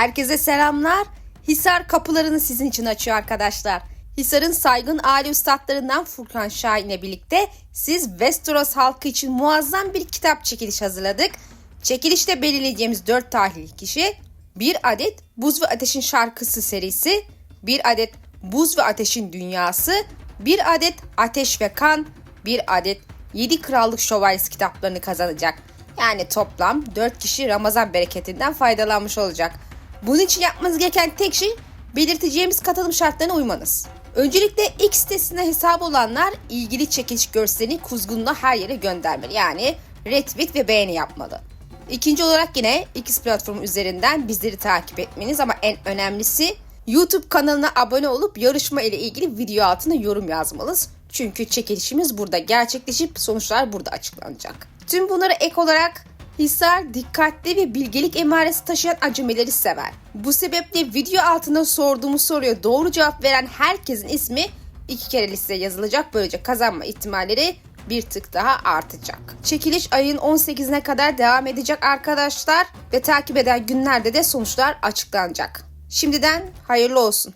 Herkese selamlar. Hisar kapılarını sizin için açıyor arkadaşlar. Hisar'ın saygın aile üstadlarından Furkan Şahin'le birlikte siz Westeros halkı için muazzam bir kitap çekiliş hazırladık. Çekilişte belirleyeceğimiz 4 talihli kişi bir adet Buz ve Ateşin Şarkısı serisi, bir adet Buz ve Ateşin Dünyası, bir adet Ateş ve Kan, bir adet 7 Krallık Şövalyesi kitaplarını kazanacak. Yani toplam 4 kişi Ramazan bereketinden faydalanmış olacak. Bunun için yapmanız gereken tek şey belirteceğimiz katılım şartlarına uymanız. Öncelikle X sitesine hesap olanlar ilgili çekiliş görselini kuzgunla her yere göndermeli. Yani retweet ve beğeni yapmalı. İkinci olarak yine X platformu üzerinden bizleri takip etmeniz ama en önemlisi YouTube kanalına abone olup yarışma ile ilgili video altına yorum yazmalısınız. Çünkü çekilişimiz burada gerçekleşip sonuçlar burada açıklanacak. Tüm bunlara ek olarak Hisar dikkatli ve bilgelik emaresi taşıyan acemileri sever. Bu sebeple video altında sorduğumuz soruya doğru cevap veren herkesin ismi iki kere listeye yazılacak. Böylece kazanma ihtimalleri bir tık daha artacak. Çekiliş ayın 18'ine kadar devam edecek arkadaşlar ve takip eden günlerde de sonuçlar açıklanacak. Şimdiden hayırlı olsun.